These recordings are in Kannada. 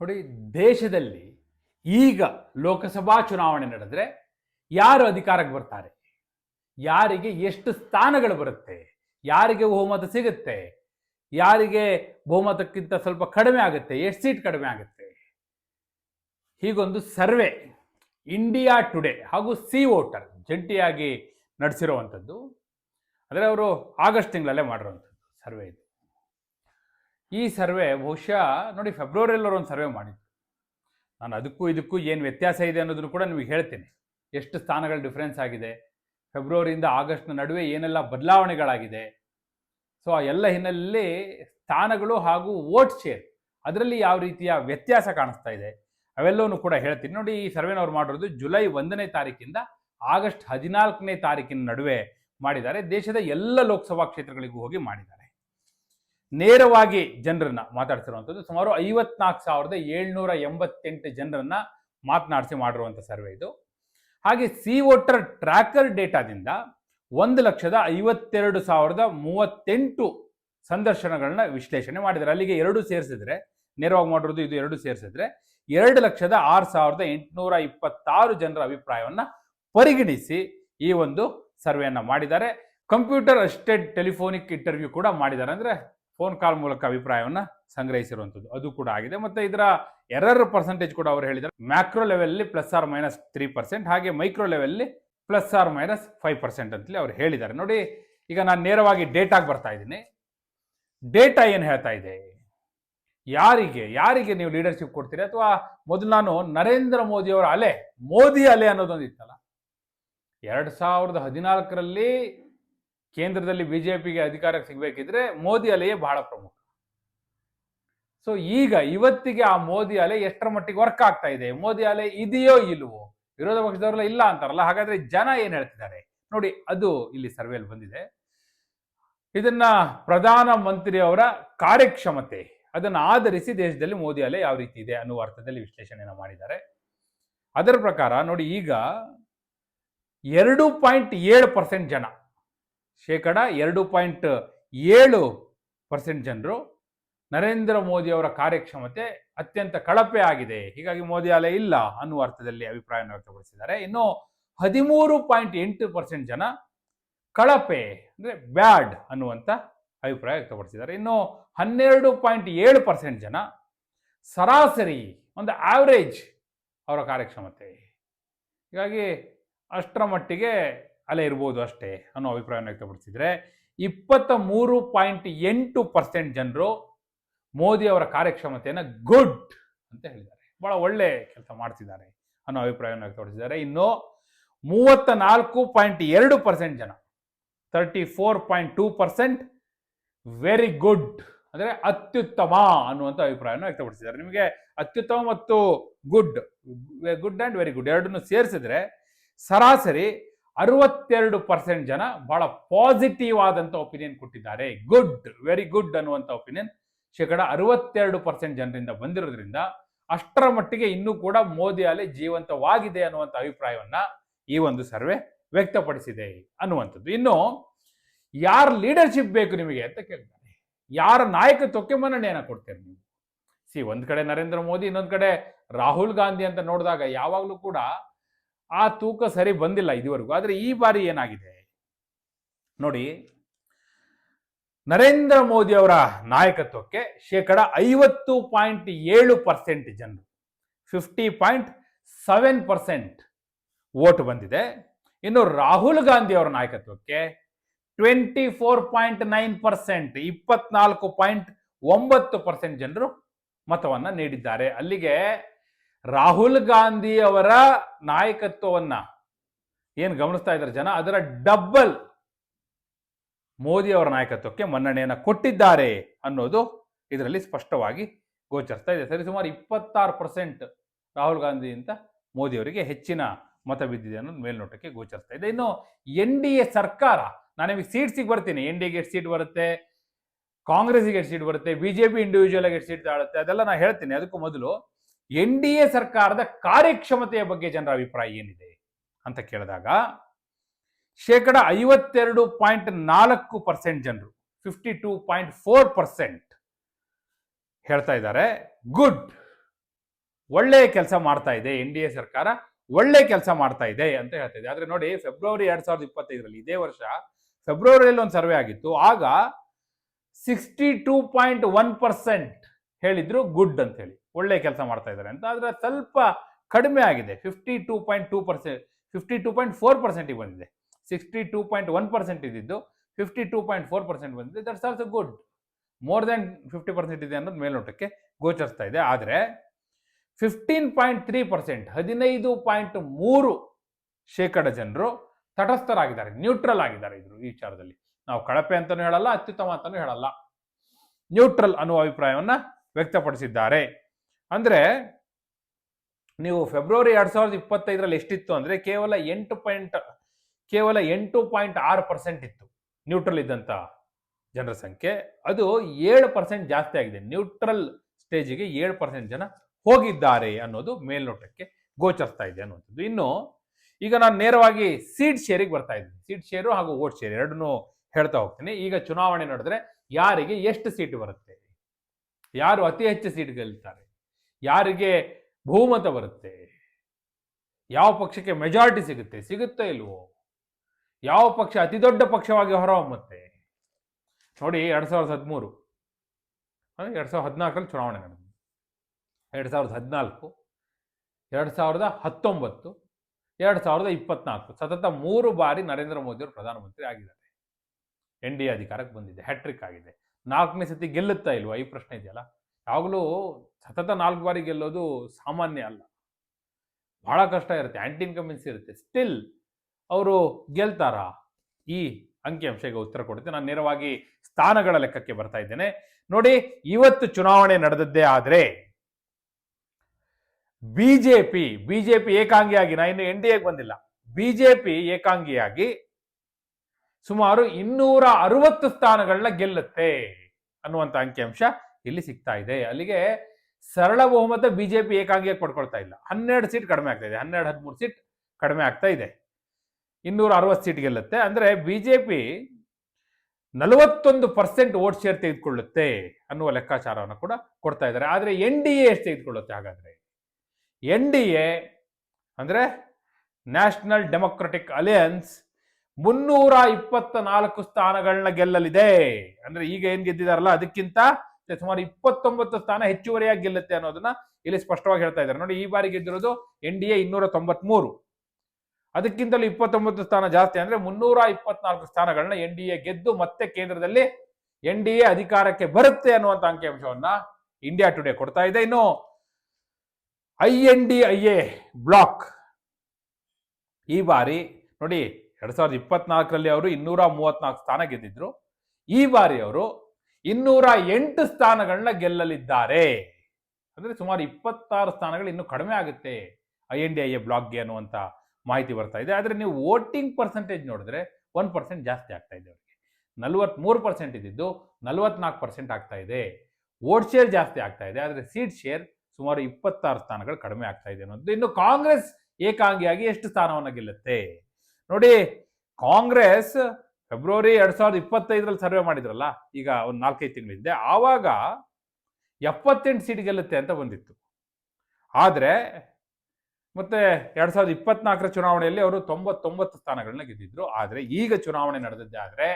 ನೋಡಿ, ದೇಶದಲ್ಲಿ ಈಗ ಲೋಕಸಭಾ ಚುನಾವಣೆ ನಡೆದ್ರೆ ಯಾರು ಅಧಿಕಾರಕ್ಕೆ ಬರ್ತಾರೆ? ಯಾರಿಗೆ ಎಷ್ಟು ಸ್ಥಾನಗಳು ಬರುತ್ತೆ? ಯಾರಿಗೆ ಬಹುಮತ ಸಿಗುತ್ತೆ? ಯಾರಿಗೆ ಬಹುಮತಕ್ಕಿಂತ ಸ್ವಲ್ಪ ಕಡಿಮೆ ಆಗುತ್ತೆ? ಎಷ್ಟು ಸೀಟ್ ಕಡಿಮೆ ಆಗುತ್ತೆ? ಹೀಗೊಂದು ಸರ್ವೆ, ಇಂಡಿಯಾ ಟುಡೇ ಹಾಗೂ ಸಿ ವೋಟರ್ ಜಂಟಿಯಾಗಿ ನಡೆಸಿರುವಂಥದ್ದು. ಅಂದರೆ ಅವರು ಆಗಸ್ಟ್ ತಿಂಗಳಲ್ಲೇ ಮಾಡಿರುವಂಥದ್ದು ಸರ್ವೆ ಇದು. ಈ ಸರ್ವೆ ಬಹುಶಃ ನೋಡಿ ಫೆಬ್ರವರಿಯಲ್ಲಿ ಅವರು ಒಂದು ಸರ್ವೆ ಮಾಡಿದ್ರು. ನಾನು ಅದಕ್ಕೂ ಇದಕ್ಕೂ ಏನು ವ್ಯತ್ಯಾಸ ಇದೆ ಅನ್ನೋದನ್ನು ಕೂಡ ನಿಮಗೆ ಹೇಳ್ತೀನಿ. ಎಷ್ಟು ಸ್ಥಾನಗಳ ಡಿಫ್ರೆನ್ಸ್ ಆಗಿದೆ, ಫೆಬ್ರವರಿಯಿಂದ ಆಗಸ್ಟ್ನ ನಡುವೆ ಏನೆಲ್ಲ ಬದಲಾವಣೆಗಳಾಗಿದೆ. ಸೊ ಆ ಎಲ್ಲ ಹಿನ್ನೆಲೆಯಲ್ಲಿ ಸ್ಥಾನಗಳು ಹಾಗೂ ವೋಟ್ ಶೇರ್ ಅದರಲ್ಲಿ ಯಾವ ರೀತಿಯ ವ್ಯತ್ಯಾಸ ಕಾಣಿಸ್ತಾ ಇದೆ ಅವೆಲ್ಲವನ್ನೂ ಕೂಡ ಹೇಳ್ತೀನಿ. ನೋಡಿ, ಈ ಸರ್ವೆನವ್ರು ಮಾಡಿರೋದು ಜುಲೈ ಒಂದನೇ ತಾರೀಕಿಂದ ಆಗಸ್ಟ್ ಹದಿನಾಲ್ಕನೇ ತಾರೀಕಿನ ನಡುವೆ ಮಾಡಿದ್ದಾರೆ. ದೇಶದ ಎಲ್ಲ ಲೋಕಸಭಾ ಕ್ಷೇತ್ರಗಳಿಗೂ ಹೋಗಿ ಮಾಡಿದ್ದಾರೆ. ನೇರವಾಗಿ ಜನರನ್ನ ಮಾತಾಡ್ತಿರುವಂಥದ್ದು ಸುಮಾರು ಐವತ್ನಾಲ್ಕು ಸಾವಿರದ ಏಳ್ನೂರ ಎಂಬತ್ತೆಂಟು ಜನರನ್ನ ಮಾತನಾಡಿಸಿ ಮಾಡಿರುವಂಥ ಸರ್ವೆ ಇದು. ಹಾಗೆ ಸಿ ವೋಟರ್ ಟ್ರ್ಯಾಕರ್ ಡೇಟಾದಿಂದ ಒಂದು ಲಕ್ಷದ ಐವತ್ತೆರಡು ಸಾವಿರದ ಮೂವತ್ತೆಂಟು ಸಂದರ್ಶನಗಳನ್ನ ವಿಶ್ಲೇಷಣೆ ಮಾಡಿದ್ದಾರೆ. ಅಲ್ಲಿಗೆ ಎರಡು ಸೇರಿಸಿದ್ರೆ, ನೇರವಾಗಿ ಮಾಡಿರೋದು ಇದು ಎರಡು ಸೇರಿಸಿದ್ರೆ, ಎರಡು ಲಕ್ಷದ ಆರು ಸಾವಿರದ ಎಂಟುನೂರ ಇಪ್ಪತ್ತಾರು ಜನರ ಅಭಿಪ್ರಾಯವನ್ನ ಪರಿಗಣಿಸಿ ಈ ಒಂದು ಸರ್ವೆಯನ್ನು ಮಾಡಿದ್ದಾರೆ. ಕಂಪ್ಯೂಟರ್ ಅಸ್ಟೆಡ್ ಟೆಲಿಫೋನಿಕ್ ಇಂಟರ್ವ್ಯೂ ಕೂಡ ಮಾಡಿದ್ದಾರೆ. ಅಂದ್ರೆ ಫೋನ್ ಕಾಲ್ ಮೂಲಕ ಅಭಿಪ್ರಾಯವನ್ನ ಸಂಗ್ರಹಿಸಿರುವಂಥದ್ದು. ಅದು ಕೂಡ ಆಗಿದೆ. ಮತ್ತೆ ಇದರ ಎರರ್ ಪರ್ಸೆಂಟೇಜ್ ಕೂಡ ಅವರು ಹೇಳಿದ್ದಾರೆ. Macro ಲೆವೆಲ್ಲಿ plus or minus three percent ಹಾಗೆ micro ಲೆವೆಲ್ಲಿ plus or minus five percent ಅಂತಲೇ ಅವ್ರು ಹೇಳಿದ್ದಾರೆ. ನೋಡಿ, ಈಗ ನಾನು ನೇರವಾಗಿ ಡೇಟಾಗಿ ಬರ್ತಾ ಇದ್ದೀನಿ. ಡೇಟಾ ಏನು ಹೇಳ್ತಾ ಇದೆ? ಯಾರಿಗೆ ಯಾರಿಗೆ ನೀವು ಲೀಡರ್ಶಿಪ್ ಕೊಡ್ತೀರಿ? ಅಥವಾ ಮೊದಲು ನಾನು ನರೇಂದ್ರ ಮೋದಿ ಅವರ ಅಲೆ, ಮೋದಿ ಅಲೆ ಅನ್ನೋದೊಂದು ಇತ್ತಲ್ಲ ಎರಡು ಸಾವಿರದ ಹದಿನಾಲ್ಕರಲ್ಲಿ ಕೇಂದ್ರದಲ್ಲಿ ಬಿಜೆಪಿಗೆ ಅಧಿಕಾರಕ್ಕೆ ಸಿಗಬೇಕಿದ್ರೆ ಮೋದಿ ಅಲೆಯೇ ಬಹಳ ಪ್ರಮುಖ. ಸೊ ಈಗ ಇವತ್ತಿಗೆ ಆ ಮೋದಿ ಅಲೆ ಎಷ್ಟರ ಮಟ್ಟಿಗೆ ವರ್ಕ್ ಆಗ್ತಾ ಇದೆ? ಮೋದಿ ಅಲೆ ಇದೆಯೋ ಇಲ್ವೋ? ವಿರೋಧ ಪಕ್ಷದವರೆಲ್ಲ ಇಲ್ಲ ಅಂತಾರಲ್ಲ, ಹಾಗಾದ್ರೆ ಜನ ಏನ್ ಹೇಳ್ತಿದ್ದಾರೆ? ನೋಡಿ, ಅದು ಇಲ್ಲಿ ಸರ್ವೆಯಲ್ಲಿ ಬಂದಿದೆ. ಇದನ್ನ ಪ್ರಧಾನ ಮಂತ್ರಿ ಅವರ ಕಾರ್ಯಕ್ಷಮತೆ, ಅದನ್ನು ಆಧರಿಸಿ ದೇಶದಲ್ಲಿ ಮೋದಿ ಅಲೆ ಯಾವ ರೀತಿ ಇದೆ ಅನ್ನುವ ಅರ್ಥದಲ್ಲಿ ವಿಶ್ಲೇಷಣೆಯನ್ನು ಮಾಡಿದ್ದಾರೆ. ಅದರ ಪ್ರಕಾರ ನೋಡಿ, ಈಗ ಎರಡು ಪಾಯಿಂಟ್ ಏಳು ಪರ್ಸೆಂಟ್ ಜನ ಶೇಕಡ ಎರಡು ಪಾಯಿಂಟ್ ಏಳು ಪರ್ಸೆಂಟ್ ಜನರು ನರೇಂದ್ರ ಮೋದಿ ಅವರ ಕಾರ್ಯಕ್ಷಮತೆ ಅತ್ಯಂತ ಕಳಪೆ ಆಗಿದೆ. ಹೀಗಾಗಿ ಮೋದಿ ಅಲೆ ಇಲ್ಲ ಅನ್ನುವ ಅರ್ಥದಲ್ಲಿ ಅಭಿಪ್ರಾಯವನ್ನು ವ್ಯಕ್ತಪಡಿಸಿದ್ದಾರೆ. ಇನ್ನು ಹದಿಮೂರು ಪಾಯಿಂಟ್ ಎಂಟು ಪರ್ಸೆಂಟ್ ಜನ ಕಳಪೆ, ಅಂದರೆ ಬ್ಯಾಡ್ ಅನ್ನುವಂಥ ಅಭಿಪ್ರಾಯ ವ್ಯಕ್ತಪಡಿಸಿದ್ದಾರೆ. ಇನ್ನು ಹನ್ನೆರಡು ಪಾಯಿಂಟ್ ಏಳು ಪರ್ಸೆಂಟ್ ಜನ ಸರಾಸರಿ, ಒಂದು ಆವರೇಜ್ ಅವರ ಕಾರ್ಯಕ್ಷಮತೆ. ಹೀಗಾಗಿ ಅಷ್ಟರ ಮಟ್ಟಿಗೆ ಅಲೆ ಇರ್ಬೋದು ಅಷ್ಟೇ ಅನ್ನೋ ಅಭಿಪ್ರಾಯವನ್ನು ವ್ಯಕ್ತಪಡಿಸಿದರೆ ಇಪ್ಪತ್ತ ಮೂರು ಪಾಯಿಂಟ್ ಎಂಟು ಪರ್ಸೆಂಟ್ ಜನರು ಮೋದಿ ಅವರ ಕಾರ್ಯಕ್ಷಮತೆಯನ್ನು ಗುಡ್ ಅಂತ ಹೇಳಿದ್ದಾರೆ. ಬಹಳ ಒಳ್ಳೆ ಕೆಲಸ ಮಾಡ್ತಿದ್ದಾರೆ ಅನ್ನೋ ಅಭಿಪ್ರಾಯವನ್ನು ವ್ಯಕ್ತಪಡಿಸಿದ್ದಾರೆ. ಇನ್ನು ಮೂವತ್ತ ನಾಲ್ಕು ಪಾಯಿಂಟ್ ಎರಡು ಪರ್ಸೆಂಟ್ ಜನ thirty four point two percent very good ಅಂದರೆ ಅತ್ಯುತ್ತಮ ಅನ್ನುವಂಥ ಅಭಿಪ್ರಾಯವನ್ನು ವ್ಯಕ್ತಪಡಿಸಿದ್ದಾರೆ. ನಿಮಗೆ ಅತ್ಯುತ್ತಮ ಮತ್ತು good good and very good ಎರಡನ್ನು ಸೇರಿಸಿದ್ರೆ ಸರಾಸರಿ ಅರವತ್ತೆರಡು ಪರ್ಸೆಂಟ್ ಜನ ಬಹಳ ಪಾಸಿಟಿವ್ ಆದಂಥ ಒಪಿನಿಯನ್ ಕೊಟ್ಟಿದ್ದಾರೆ. ಗುಡ್ ವೆರಿ ಗುಡ್ ಅನ್ನುವಂಥ ಒಪಿನಿಯನ್ ಶೇಕಡ ಅರವತ್ತೆರಡು ಪರ್ಸೆಂಟ್ ಜನರಿಂದ ಬಂದಿರೋದ್ರಿಂದ ಅಷ್ಟರ ಮಟ್ಟಿಗೆ ಇನ್ನೂ ಕೂಡ ಮೋದಿ ಅಲೆ ಜೀವಂತವಾಗಿದೆ ಅನ್ನುವಂಥ ಅಭಿಪ್ರಾಯವನ್ನ ಈ ಒಂದು ಸರ್ವೆ ವ್ಯಕ್ತಪಡಿಸಿದೆ ಅನ್ನುವಂಥದ್ದು. ಇನ್ನು ಯಾರ ಲೀಡರ್ಶಿಪ್ ಬೇಕು ನಿಮಗೆ ಅಂತ ಕೇಳ್ತಾರೆ. ಯಾರ ನಾಯಕತ್ವಕ್ಕೆ ಮನ್ನಣೆಯನ್ನು ಕೊಡ್ತೀರಿ ನೀವು? ಸಿ, ಒಂದ್ ಕಡೆ ನರೇಂದ್ರ ಮೋದಿ, ಇನ್ನೊಂದು ಕಡೆ ರಾಹುಲ್ ಗಾಂಧಿ ಅಂತ ನೋಡಿದಾಗ ಯಾವಾಗಲೂ ಕೂಡ ಆ ತೂಕ ಸರಿ ಬಂದಿಲ್ಲ ಇದುವರೆಗೂ. ಆದರೆ ಈ ಬಾರಿ ಏನಾಗಿದೆ? ನೋಡಿ, ನರೇಂದ್ರ ಮೋದಿ ಅವರ ನಾಯಕತ್ವಕ್ಕೆ ಶೇಕಡ ಐವತ್ತು ಪಾಯಿಂಟ್ ಏಳು ಪರ್ಸೆಂಟ್ ಜನರು, fifty point seven percent vote ಬಂದಿದೆ. ಇನ್ನು ರಾಹುಲ್ ಗಾಂಧಿ ಅವರ ನಾಯಕತ್ವಕ್ಕೆ twenty four point nine percent, ಇಪ್ಪತ್ನಾಲ್ಕು ಪಾಯಿಂಟ್ ಒಂಬತ್ತು ಪರ್ಸೆಂಟ್ ಜನರು ಮತವನ್ನ ನೀಡಿದ್ದಾರೆ. ಅಲ್ಲಿಗೆ ರಾಹುಲ್ ಗಾಂಧಿ ಅವರ ನಾಯಕತ್ವವನ್ನ ಏನು ಗಮನಿಸ್ತಾ ಇದ್ದಾರೆ ಜನ? ಅದರ ಡಬ್ಬಲ್ ಮೋದಿ ಅವರ ನಾಯಕತ್ವಕ್ಕೆ ಮನ್ನಣೆಯನ್ನು ಕೊಟ್ಟಿದ್ದಾರೆ ಅನ್ನೋದು ಇದರಲ್ಲಿ ಸ್ಪಷ್ಟವಾಗಿ ಗೋಚರಿಸ್ತಾ ಇದೆ. ಸರಿಸುಮಾರು ಇಪ್ಪತ್ತಾರು ಪರ್ಸೆಂಟ್ ರಾಹುಲ್ ಗಾಂಧಿ ಅಂತ ಮೋದಿ ಅವರಿಗೆ ಹೆಚ್ಚಿನ ಮತ ಬಿದ್ದಿದೆ ಅನ್ನೋದು ಮೇಲ್ನೋಟಕ್ಕೆ ಗೋಚರಿಸ್ತಾ ಇದೆ. ಇನ್ನು ಎನ್ ಡಿ ಎ ಸರ್ಕಾರ, ನಾನು ನಿಮಗೆ ಸೀಟ್ಸಿಗೆ ಬರ್ತೀನಿ. ಎನ್ ಡಿ ಎಗೆ ಎಷ್ಟು ಸೀಟ್ ಬರುತ್ತೆ? ಕಾಂಗ್ರೆಸ್ಗೆ ಎಷ್ಟು ಸೀಟ್ ಬರುತ್ತೆ? ಬಿಜೆಪಿ ಇಂಡಿವಿಜುವಲ್ ಆಗಿ ಎಷ್ಟು ಸೀಟ್ ತಾಳುತ್ತೆ? ಅದೆಲ್ಲ ನಾನು ಹೇಳ್ತೀನಿ. ಅದಕ್ಕೂ ಮೊದಲು ಎನ್ ಡಿ ಎ ಸರ್ಕಾರದ ಕಾರ್ಯಕ್ಷಮತೆಯ ಬಗ್ಗೆ ಜನರ ಅಭಿಪ್ರಾಯ ಏನಿದೆ ಅಂತ ಕೇಳಿದಾಗ, ಶೇಕಡ ಐವತ್ತೆರಡು ಪಾಯಿಂಟ್ ನಾಲ್ಕು ಪರ್ಸೆಂಟ್ ಜನರು fifty two point four percent ಹೇಳ್ತಾ ಇದ್ದಾರೆ, ಗುಡ್ ಒಳ್ಳೆಯ ಕೆಲಸ ಮಾಡ್ತಾ ಇದೆ, ಎನ್ ಡಿ ಎ ಸರ್ಕಾರ ಒಳ್ಳೆ ಕೆಲಸ ಮಾಡ್ತಾ ಇದೆ ಅಂತ ಹೇಳ್ತಾ ಇದೆ. ಆದ್ರೆ ನೋಡಿ, ಫೆಬ್ರವರಿ ಎರಡ್ ಸಾವಿರದ ಇಪ್ಪತ್ತೈದರಲ್ಲಿ ಇದೇ ವರ್ಷ ಫೆಬ್ರವರಿಯಲ್ಲಿ ಒಂದು ಸರ್ವೆ ಆಗಿತ್ತು. ಆಗ sixty two point one percent ಹೇಳಿದ್ರು ಗುಡ್ ಅಂತ ಹೇಳಿ. ಒಳ್ಳೆ ಕೆಲಸ ಮಾಡ್ತಾ ಇದ್ದಾರೆ ಅಂತ. ಆದ್ರೆ ಸ್ವಲ್ಪ ಕಡಿಮೆ ಆಗಿದೆ. Fifty two point two percent fifty two point four ಪರ್ಸೆಂಟಿಗೆ ಬಂದಿದೆ. Sixty two point one percent ಇದ್ದಿದ್ದು fifty two point four percent ಬಂದಿದೆ. That's also good more than fifty percent ಇದೆ ಅನ್ನೋದು ಮೇಲ್ನೋಟಕ್ಕೆ ಗೋಚರಿಸ್ತಾ ಇದೆ. ಆದರೆ ಫಿಫ್ಟೀನ್ ಪಾಯಿಂಟ್ ತ್ರೀ ಪರ್ಸೆಂಟ್ ಹದಿನೈದು ಪಾಯಿಂಟ್ ಮೂರು ಶೇಕಡ ಜನರು ತಟಸ್ಥರಾಗಿದ್ದಾರೆ ನ್ಯೂಟ್ರಲ್ ಆಗಿದ್ದಾರೆ ಇದ್ರು ಈ ವಿಚಾರದಲ್ಲಿ. ನಾವು ಕಳಪೆ ಅಂತಲೂ ಹೇಳಲ್ಲ, ಅತ್ಯುತ್ತಮ ಅಂತಲೂ ಹೇಳಲ್ಲ. ನ್ಯೂಟ್ರಲ್ ಅನ್ನುವ ಅಭಿಪ್ರಾಯವನ್ನ ವ್ಯಕ್ತಪಡಿಸಿದ್ದಾರೆ. ಅಂದರೆ ನೀವು ಫೆಬ್ರವರಿ ಎರಡು ಸಾವಿರದ ಇಪ್ಪತ್ತೈದರಲ್ಲಿ ಎಷ್ಟಿತ್ತು ಅಂದರೆ ಕೇವಲ ಎಂಟು ಪಾಯಿಂಟ್, ಕೇವಲ ಎಂಟು ಪಾಯಿಂಟ್ ಆರು ಪರ್ಸೆಂಟ್ ಇತ್ತು ನ್ಯೂಟ್ರಲ್ ಇದ್ದಂಥ ಜನರ ಸಂಖ್ಯೆ. ಅದು ಏಳು ಪರ್ಸೆಂಟ್ ಜಾಸ್ತಿ ಆಗಿದೆ. ನ್ಯೂಟ್ರಲ್ ಸ್ಟೇಜಿಗೆ ಏಳು ಪರ್ಸೆಂಟ್ ಜನ ಹೋಗಿದ್ದಾರೆ ಅನ್ನೋದು ಮೇಲ್ನೋಟಕ್ಕೆ ಗೋಚರಿಸ್ತಾ ಇದೆ ಅನ್ನುವಂಥದ್ದು. ಇನ್ನು ಈಗ ನಾನು ನೇರವಾಗಿ ಸೀಟ್ ಶೇರಿಗೆ ಬರ್ತಾ ಇದ್ದೀನಿ. ಸೀಟ್ ಶೇರು ಹಾಗೂ ಓಟ್ ಶೇರ್ ಎರಡನ್ನೂ ಹೇಳ್ತಾ ಹೋಗ್ತೀನಿ. ಈಗ ಚುನಾವಣೆ ನಡೆದ್ರೆ ಯಾರಿಗೆ ಎಷ್ಟು ಸೀಟ್ ಬರುತ್ತೆ? ಯಾರು ಅತಿ ಹೆಚ್ಚು ಸೀಟ್ ಗೆಲ್ತಾರೆ? ಯಾರಿಗೆ ಬಹುಮತ ಬರುತ್ತೆ? ಯಾವ ಪಕ್ಷಕ್ಕೆ ಮೆಜಾರಿಟಿ ಸಿಗುತ್ತೆ? ಸಿಗುತ್ತೋ ಇಲ್ವೋ? ಯಾವ ಪಕ್ಷ ಅತಿ ದೊಡ್ಡ ಪಕ್ಷವಾಗಿ ಹೊರಹೊಮ್ಮತ್ತೆ? ನೋಡಿ, ಎರಡು ಸಾವಿರದ ಹದಿಮೂರು. ಅಂದರೆ ಎರಡ್ ಸಾವಿರದ ಹದಿನಾಲ್ಕರಲ್ಲಿ ಚುನಾವಣೆ ನಡೆದಿದೆ. ಎರಡು ಸಾವಿರದ ಹದಿನಾಲ್ಕು, ಎರಡು ಸಾವಿರದ ಹತ್ತೊಂಬತ್ತು, ಎರಡು ಸಾವಿರದ ಇಪ್ಪತ್ನಾಲ್ಕು. ಸತತ ಮೂರು ಬಾರಿ ನರೇಂದ್ರ ಮೋದಿಯವರು ಪ್ರಧಾನಮಂತ್ರಿ ಆಗಿದ್ದಾರೆ. ಎನ್ ಡಿ ಎ ಅಧಿಕಾರಕ್ಕೆ ಬಂದಿದೆ. ಹ್ಯಾಟ್ರಿಕ್ ಆಗಿದೆ. ನಾಲ್ಕನೇ ಸತಿ ಗೆಲ್ಲುತ್ತಾ ಇಲ್ವಾ? ಈ ಪ್ರಶ್ನೆ ಇದೆಯಲ್ಲ? ಯಾವಾಗಲೂ ಸತತ ನಾಲ್ಕು ಬಾರಿ ಗೆಲ್ಲೋದು ಸಾಮಾನ್ಯ ಅಲ್ಲ. ಬಹಳ ಕಷ್ಟ ಇರುತ್ತೆ. ಆ್ಯಂಟಿ ಇನ್ಕಮೆನ್ಸಿ ಇರುತ್ತೆ. ಸ್ಟಿಲ್ ಅವರು ಗೆಲ್ತಾರಾ? ಈ ಅಂಕಿಅಂಶಕ್ಕೆ ಉತ್ತರ ಕೊಡುತ್ತೆ. ನಾನು ನೇರವಾಗಿ ಸ್ಥಾನಗಳ ಲೆಕ್ಕಕ್ಕೆ ಬರ್ತಾ ಇದ್ದೇನೆ. ನೋಡಿ, ಇವತ್ತು ಚುನಾವಣೆ ನಡೆದದ್ದೇ ಆದ್ರೆ ಬಿಜೆಪಿ ಬಿಜೆಪಿ ಏಕಾಂಗಿಯಾಗಿ, ನಾ ಇನ್ನು ಎನ್ ಡಿ ಎಗೆ ಬಂದಿಲ್ಲ. ಬಿಜೆಪಿ ಏಕಾಂಗಿಯಾಗಿ ಸುಮಾರು ಇನ್ನೂರ ಅರವತ್ತು ಸ್ಥಾನಗಳನ್ನ ಗೆಲ್ಲುತ್ತೆ ಅನ್ನುವಂತ ಅಂಕಿಅಂಶ ಇಲ್ಲಿ ಸಿಗ್ತಾ ಇದೆ. ಅಲ್ಲಿಗೆ ಸರಳ ಬಹುಮತ ಬಿಜೆಪಿ ಏಕಾಂಗಿಯಾಗಿ ಪಡ್ಕೊಳ್ತಾ ಇಲ್ಲ. ಹನ್ನೆರಡು ಸೀಟ್ ಕಡಿಮೆ ಆಗ್ತಾ ಇದೆ. ಹನ್ನೆರಡು, ಹದಿಮೂರು ಸೀಟ್ ಕಡಿಮೆ ಆಗ್ತಾ ಇದೆ. ಇನ್ನೂರ ಅರವತ್ತು ಸೀಟ್ ಗೆಲ್ಲುತ್ತೆ. ಅಂದ್ರೆ ಬಿಜೆಪಿ ನಲವತ್ತೊಂದು ಪರ್ಸೆಂಟ್ ಓಟ್ ಶೇರ್ ತೆಗೆದುಕೊಳ್ಳುತ್ತೆ ಅನ್ನುವ ಲೆಕ್ಕಾಚಾರವನ್ನು ಕೂಡ ಕೊಡ್ತಾ ಇದ್ದಾರೆ. ಆದರೆ ಎನ್ ಡಿ ಎ ಎಷ್ಟು ತೆಗೆದುಕೊಳ್ಳುತ್ತೆ ಹಾಗಾದ್ರೆ? ಎನ್ ಡಿ ಎ ಅಂದ್ರೆ ನ್ಯಾಷನಲ್ ಡೆಮೊಕ್ರೆಟಿಕ್ ಅಲಯನ್ಸ್ ಮುನ್ನೂರ ಇಪ್ಪತ್ತ ನಾಲ್ಕು ಸ್ಥಾನಗಳನ್ನ ಗೆಲ್ಲಲಿದೆ. ಅಂದ್ರೆ ಈಗ ಏನ್ ಗೆದ್ದಿದಾರಲ್ಲ, ಅದಕ್ಕಿಂತ ಸುಮಾರು ಇಪ್ಪತ್ತೊಂಬತ್ತು ಸ್ಥಾನ ಹೆಚ್ಚುವರಿಯಾಗಿ ಗೆಲ್ಲುತ್ತೆ ಅನ್ನೋದನ್ನ ಇಲ್ಲಿ ಸ್ಪಷ್ಟವಾಗಿ ಹೇಳ್ತಾ ಇದ್ದಾರೆ. ನೋಡಿ, ಈ ಬಾರಿ ಗೆದ್ದಿರೋದು ಎನ್ ಡಿ ಎ ಇನ್ನೂರ ತೊಂಬತ್ಮೂರು ಅದಕ್ಕಿಂತಲೂ ಇಪ್ಪತ್ತೊಂಬತ್ತು ಸ್ಥಾನ ಜಾಸ್ತಿ ಅಂದ್ರೆ ಮುನ್ನೂರ ಇಪ್ಪತ್ನಾಲ್ಕು ಸ್ಥಾನಗಳನ್ನ ಎನ್ ಡಿ ಎ ಗೆದ್ದು ಮತ್ತೆ ಕೇಂದ್ರದಲ್ಲಿ ಎನ್ ಡಿ ಎ ಅಧಿಕಾರಕ್ಕೆ ಬರುತ್ತೆ ಅನ್ನುವಂತ ಅಂಕಿಅಂಶವನ್ನ ಇಂಡಿಯಾ ಟುಡೇ ಕೊಡ್ತಾ ಇದೆ. ಇನ್ನು I N D I A bloc ಈ ಬಾರಿ ನೋಡಿ ಎರಡ್ ಸಾವಿರದ ಇಪ್ಪತ್ನಾಲ್ಕರಲ್ಲಿ ಅವರು ಇನ್ನೂರ ಮೂವತ್ನಾಲ್ಕು ಸ್ಥಾನ ಗೆದ್ದಿದ್ರು. ಈ ಬಾರಿ ಅವರು ಇನ್ನೂರ ಎಂಟು ಸ್ಥಾನಗಳನ್ನ ಗೆಲ್ಲಲಿದ್ದಾರೆ. ಅಂದ್ರೆ ಸುಮಾರು ಇಪ್ಪತ್ತಾರು ಸ್ಥಾನಗಳು ಇನ್ನೂ ಕಡಿಮೆ ಆಗುತ್ತೆ I N D I A ಬ್ಲಾಕ್ಗೆ ಅನ್ನುವಂತ ಮಾಹಿತಿ ಬರ್ತಾ ಇದೆ. ಆದರೆ ನೀವು ವೋಟಿಂಗ್ ಪರ್ಸೆಂಟೇಜ್ ನೋಡಿದ್ರೆ ಒನ್ ಪರ್ಸೆಂಟ್ ಜಾಸ್ತಿ ಆಗ್ತಾ ಇದೆ ಅವರಿಗೆ. ನಲ್ವತ್ಮೂರು ಪರ್ಸೆಂಟ್ ಇದ್ದಿದ್ದು ನಲ್ವತ್ನಾಲ್ಕು ಪರ್ಸೆಂಟ್ ಆಗ್ತಾ ಇದೆ. ವೋಟ್ ಶೇರ್ ಜಾಸ್ತಿ ಆಗ್ತಾ ಇದೆ. ಆದರೆ ಸೀಟ್ ಶೇರ್ ಸುಮಾರು ಇಪ್ಪತ್ತಾರು ಸ್ಥಾನಗಳು ಕಡಿಮೆ ಆಗ್ತಾ ಇದೆ ಅನ್ನೋದು. ಇನ್ನು ಕಾಂಗ್ರೆಸ್ ಏಕಾಂಗಿಯಾಗಿ ಎಷ್ಟು ಸ್ಥಾನವನ್ನು ಗೆಲ್ಲುತ್ತೆ? ನೋಡಿ, ಕಾಂಗ್ರೆಸ್ ಫೆಬ್ರವರಿ ಎರಡ್ ಸಾವಿರದ ಇಪ್ಪತ್ತೈದರಲ್ಲಿ ಸರ್ವೆ ಮಾಡಿದ್ರಲ್ಲ, ಈಗ ಒಂದು ನಾಲ್ಕೈದು ತಿಂಗಳಿಂದ ಆವಾಗ ಎಪ್ಪತ್ತೆಂಟು ಸೀಟ್ ಗೆಲ್ಲುತ್ತೆ ಅಂತ ಬಂದಿತ್ತು. ಆದರೆ, ಮತ್ತೆ ಎರಡ್ ಸಾವಿರದ ಇಪ್ಪತ್ನಾಲ್ಕರ ಚುನಾವಣೆಯಲ್ಲಿ ಅವರು ತೊಂಬತ್ತೊಂಬತ್ತು ಸ್ಥಾನಗಳನ್ನ ಗೆದ್ದಿದ್ರು. ಆದರೆ ಈಗ ಚುನಾವಣೆ ನಡೆದದ್ದೇ ಆದ್ರೆ,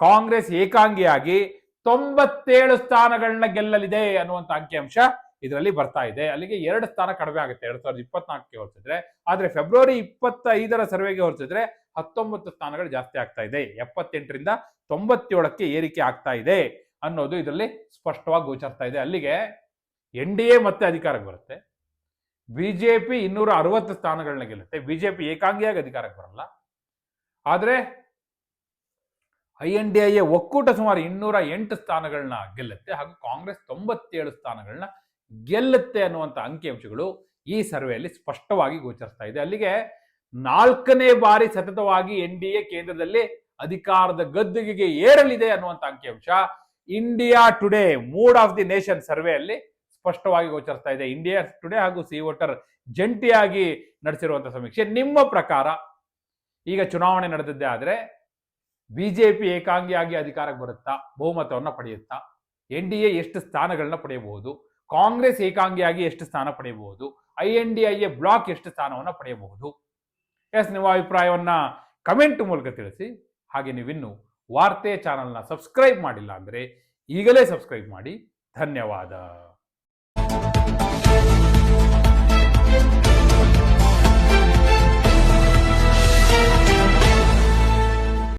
ಕಾಂಗ್ರೆಸ್ ಏಕಾಂಗಿಯಾಗಿ ತೊಂಬತ್ತೇಳು ಸ್ಥಾನಗಳನ್ನ ಗೆಲ್ಲಲಿದೆ ಅನ್ನುವಂತ ಅಂಕಿಅಂಶ ಇದರಲ್ಲಿ ಬರ್ತಾ ಇದೆ. ಅಲ್ಲಿಗೆ ಎರಡು ಸ್ಥಾನ ಕಡಿಮೆ ಆಗುತ್ತೆ, ಎರಡ್ ಸಾವಿರದ ಇಪ್ಪತ್ನಾಲ್ಕಕ್ಕೆ ಹೋಲಿಸಿದ್ರೆ. ಆದ್ರೆ ಫೆಬ್ರವರಿ ಇಪ್ಪತ್ತೈದರ ಸರ್ವೆಗೆ ಹೋಲಿಸಿದ್ರೆ ಹತ್ತೊಂಬತ್ತು ಸ್ಥಾನಗಳು ಜಾಸ್ತಿ ಆಗ್ತಾ ಇದೆ. ಎಪ್ಪತ್ತೆಂಟರಿಂದ ತೊಂಬತ್ತೇಳಕ್ಕೆ ಏರಿಕೆ ಆಗ್ತಾ ಇದೆ ಅನ್ನೋದು ಇದರಲ್ಲಿ ಸ್ಪಷ್ಟವಾಗಿ ಗೋಚರ್ತಾ ಇದೆ. ಅಲ್ಲಿಗೆ ಎನ್ ಡಿ ಎ ಮತ್ತೆ ಅಧಿಕಾರಕ್ಕೆ ಬರುತ್ತೆ. ಬಿಜೆಪಿ ಇನ್ನೂರ ಅರವತ್ತು ಸ್ಥಾನಗಳನ್ನ ಗೆಲ್ಲುತ್ತೆ. ಬಿಜೆಪಿ ಏಕಾಂಗಿಯಾಗಿ ಅಧಿಕಾರಕ್ಕೆ ಬರಲ್ಲ. ಆದರೆ I N D I A ಒಕ್ಕೂಟ ಸುಮಾರು ಇನ್ನೂರ ಎಂಟು ಸ್ಥಾನಗಳನ್ನ ಗೆಲ್ಲುತ್ತೆ. ಹಾಗೂ ಕಾಂಗ್ರೆಸ್ ತೊಂಬತ್ತೇಳು ಸ್ಥಾನಗಳನ್ನ ಗೆಲ್ಲುತ್ತೆ ಅನ್ನುವಂಥ ಅಂಕಿಅಂಶಗಳು ಈ ಸರ್ವೆಯಲ್ಲಿ ಸ್ಪಷ್ಟವಾಗಿ ಗೋಚರಿಸ್ತಾ ಇದೆ. ಅಲ್ಲಿಗೆ ನಾಲ್ಕನೇ ಬಾರಿ ಸತತವಾಗಿ ಎನ್ ಡಿ ಎ ಕೇಂದ್ರದಲ್ಲಿ ಅಧಿಕಾರದ ಗದ್ದುಗೆಗೆ ಏರಲಿದೆ ಅನ್ನುವಂಥ ಅಂಕಿಅಂಶ India Today, mood of the nation ಸರ್ವೆಯಲ್ಲಿ ಸ್ಪಷ್ಟವಾಗಿ ಗೋಚರಿಸ್ತಾ ಇದೆ. ಇಂಡಿಯಾ ಟುಡೇ ಹಾಗೂ ಸಿ ವೋಟರ್ ಜಂಟಿಯಾಗಿ ನಡೆಸಿರುವಂಥ ಸಮೀಕ್ಷೆ ನಿಮ್ಮ ಪ್ರಕಾರ? ಈಗ ಚುನಾವಣೆ ನಡೆದದ್ದೇ ಆದ್ರೆ ಬಿಜೆಪಿ ಏಕಾಂಗಿಯಾಗಿ ಅಧಿಕಾರಕ್ಕೆ ಬರುತ್ತಾ? ಬಹುಮತವನ್ನ ಪಡೆಯುತ್ತಾ? ಎನ್ ಡಿ ಎ ಎಷ್ಟು ಸ್ಥಾನಗಳನ್ನ ಪಡೆಯಬಹುದು? ಕಾಂಗ್ರೆಸ್ ಏಕಾಂಗಿಯಾಗಿ ಎಷ್ಟು ಸ್ಥಾನ ಪಡೆಯಬಹುದು? I N D I A bloc ಎಷ್ಟು ಸ್ಥಾನವನ್ನು ಪಡೆಯಬಹುದು? ಎಸ್ ನಿಮ್ಮ ಅಭಿಪ್ರಾಯವನ್ನ ಕಮೆಂಟ್ ಮೂಲಕ ತಿಳಿಸಿ. ಹಾಗೆ ನೀವಿನ್ನು ವಾರ್ತೆ ಚಾನಲ್ನ ಸಬ್ಸ್ಕ್ರೈಬ್ ಮಾಡಿಲ್ಲ ಅಂದರೆ ಈಗಲೇ ಸಬ್ಸ್ಕ್ರೈಬ್ ಮಾಡಿ. ಧನ್ಯವಾದ.